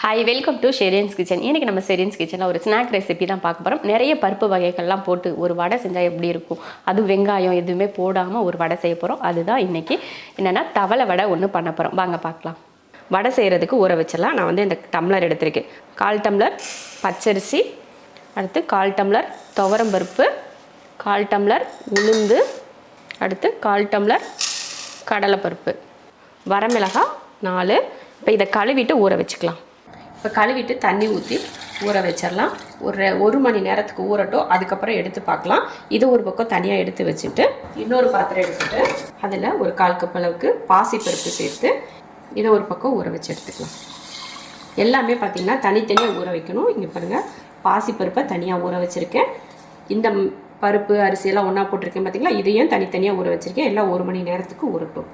Hi welcome to ஷெரியன்ஸ் kitchen இன்னைக்கு நம்ம ஷெரியன்ஸ் கிச்சனில் ஒரு ஸ்நாக் ரெசிபி தான் பார்க்க போகிறோம் நிறைய பருப்பு வகைகள்லாம் போட்டு ஒரு வடை செஞ்சால் எப்படி இருக்கும்? அது வெங்காயம் எதுவுமே போடாமல் ஒரு வடை செய்ய போகிறோம் அதுதான் இன்றைக்கி என்னென்னா தவளை வடை ஒன்று பண்ண போகிறோம் வாங்க பார்க்கலாம். வடை செய்கிறதுக்கு ஊற வச்சிடலாம். நான் வந்து இந்த டம்ளர் எடுத்திருக்கேன். கால் டம்ளர் பச்சரிசி அடுத்து கால் டம்ளர் துவரம்பருப்பு கால் டம்ளர் உளுந்து அடுத்து கால் டம்ளர் கடலைப்பருப்பு வரமிளகாய் நாலு. இப்போ இதை கழுவிட்டு ஊற வச்சுக்கலாம். இப்போ கழுவிட்டு தண்ணி ஊற்றி ஊற வச்சிடலாம் ஒரு ஒரு மணி நேரத்துக்கு ஊறட்டும். அதுக்கப்புறம் எடுத்து பார்க்கலாம் இது ஒரு பக்கம் தனியாக எடுத்து வச்சுட்டு இன்னொரு பாத்திரம் எடுத்துட்டு அதில் ஒரு கால் கப் அளவுக்கு பாசிப்பருப்பு சேர்த்து இதை ஒரு பக்கம் ஊற வச்சு எடுத்துக்கலாம். எல்லாமே பார்த்திங்கன்னா தனித்தனியாக ஊற வைக்கணும். இங்கே பாருங்கள் பாசிப்பருப்பை தனியாக ஊற வச்சுருக்கேன். இந்த பருப்பு அரிசியெல்லாம் ஒன்றா போட்டிருக்கேன் பார்த்தீங்களா இதையும் தனித்தனியாக ஊற வச்சுருக்கேன். எல்லாம் ஒரு மணி நேரத்துக்கு ஊறட்டும்.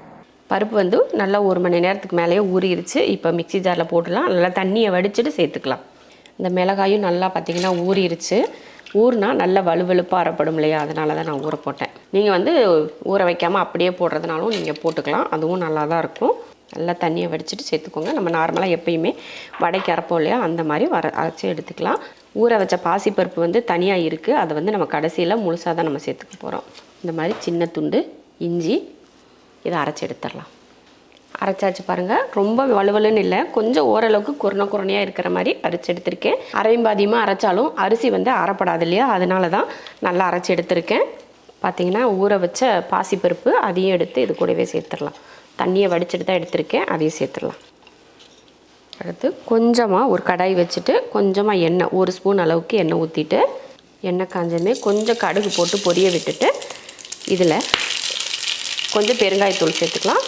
பருப்பு வந்து நல்லா ஒரு மணி நேரத்துக்கு மேலேயே ஊறிடுச்சு இப்போ மிக்ஸி ஜாரில் போட்டுடலாம். நல்லா தண்ணியை வடிச்சிட்டு சேர்த்துக்கலாம். இந்த மிளகாயும் நல்லா பார்த்திங்கன்னா ஊறிடுச்சு ஊறினா நல்லா வலுவலுப்பாக அறப்படும் இல்லையா? அதனால தான் நான் ஊற போட்டேன். நீங்கள் வந்து ஊற வைக்காமல் அப்படியே போடுறதுனாலும் நீங்கள் போட்டுக்கலாம். அதுவும் நல்லா தான் இருக்கும். நல்லா தண்ணியை வடிச்சிட்டு சேர்த்துக்கோங்க. நம்ம நார்மலாக எப்பயுமே வடைக்கு அரைப்போம் இல்லையா? அந்த மாதிரி வர அரைச்சி எடுத்துக்கலாம். ஊற வச்ச பாசிப்பருப்பு வந்து தனியாக இருக்குது அதை வந்து நம்ம கடைசியில் முழுசாக தான் நம்ம சேர்த்துக்க போகிறோம் இந்த மாதிரி சின்ன துண்டு இஞ்சி இதை அரைச்சி எடுத்துடலாம். அரைச்சாச்சு பாருங்கள் ரொம்ப வலுவலுன்னு இல்லை. கொஞ்சம் ஓரளவுக்கு குறுன குறனையாக இருக்கிற மாதிரி அரைச்சி எடுத்திருக்கேன். அரையும் பாதியமாக அரைச்சாலும் அரிசி வந்து அரைப்படாது இல்லையா? அதனால தான் நல்லா அரைச்சி எடுத்திருக்கேன். பார்த்தீங்கன்னா ஊற வச்ச பாசிப்பருப்பு அதையும் எடுத்து இது கூடவே சேர்த்துடலாம். தண்ணியை வடிச்சிட்டு தான் எடுத்திருக்கேன். அதையும் சேர்த்துடலாம். அடுத்து கொஞ்சமாக ஒரு கடாய் வச்சுட்டு கொஞ்சமாக எண்ணெய் ஒரு ஸ்பூன் அளவுக்கு எண்ணெய் ஊற்றிட்டு எண்ணெய் காஞ்சதுமே கொஞ்சம் கடுகு போட்டு பொரிய விட்டுட்டு இதில் கொஞ்சம் பெருங்காயத்தூள் சேர்த்துக்கலாம்.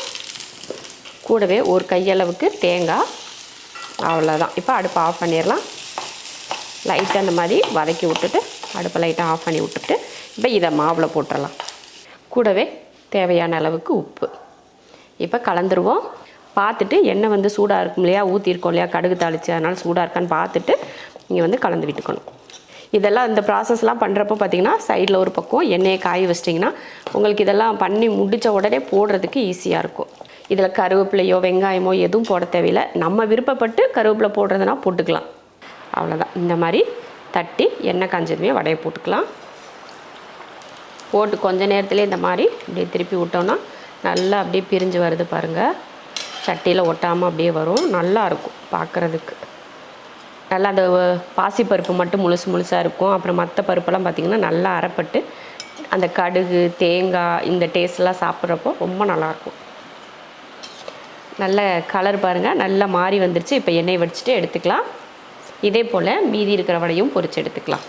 கூடவே ஒரு கையளவுக்கு தேங்காய். அவ்வளோதான் இப்போ அடுப்பை ஆஃப் பண்ணிடலாம். லைட்டாக அந்த மாதிரி வதக்கி விட்டுட்டு அடுப்பை லைட்டாக ஆஃப் பண்ணி விட்டுட்டு இப்போ இதை மாவில் போட்டுடலாம். கூடவே தேவையான அளவுக்கு உப்பு. இப்போ கலந்துருவோம். பார்த்துட்டு எண்ணெய் வந்து சூடாக இருக்கும் இல்லையா ஊற்றிருக்கோம் இல்லையா கடுகு தாளித்து அதனால் சூடாக இருக்கான்னு பார்த்துட்டு நீங்கள் வந்து கலந்து விட்டுக்கணும். இதெல்லாம் இந்த ப்ராசஸ்லாம் பண்ணுறப்போ பார்த்தீங்கன்னா சைடில் ஒரு பக்கம் எண்ணெயை காய வச்சிட்டிங்கன்னா உங்களுக்கு இதெல்லாம் பண்ணி முடித்த உடனே போடுறதுக்கு ஈஸியாக இருக்கும். இதில் கருவேப்பிலையோ வெங்காயமோ எதுவும் போட தேவையில்லை. நம்ம விருப்பப்பட்டு கருவேப்பிலை போடுறதுனா போட்டுக்கலாம். அவ்வளோதான் இந்த மாதிரி தட்டி எண்ணெய் காஞ்சதுமே வடையை போட்டுக்கலாம். போட்டு கொஞ்ச நேரத்துலேயே இந்த மாதிரி அப்படியே திருப்பி விட்டோம்னா நல்லா அப்படியே பிரிஞ்சு வருது பாருங்கள் சட்டியில் ஒட்டாமல் அப்படியே வரும். நல்லாயிருக்கும் பார்க்குறதுக்கு நல்லா அந்த பாசிப்பருப்பு மட்டும் முழுசு முழுசாக இருக்கும். அப்புறம் மற்ற பருப்பெல்லாம் பார்த்திங்கன்னா நல்லா அரைப்பட்டு அந்த கடுகு தேங்காய் இந்த டேஸ்ட்லாம் சாப்பிட்றப்போ ரொம்ப நல்லாயிருக்கும். நல்ல கலர் பாருங்கள் நல்லா மாறி வந்துருச்சு. இப்போ எண்ணெய் வடிச்சிட்டு எடுத்துக்கலாம். இதே போல் மீதி இருக்கிற வடையும் பொரிச்சு எடுத்துக்கலாம்.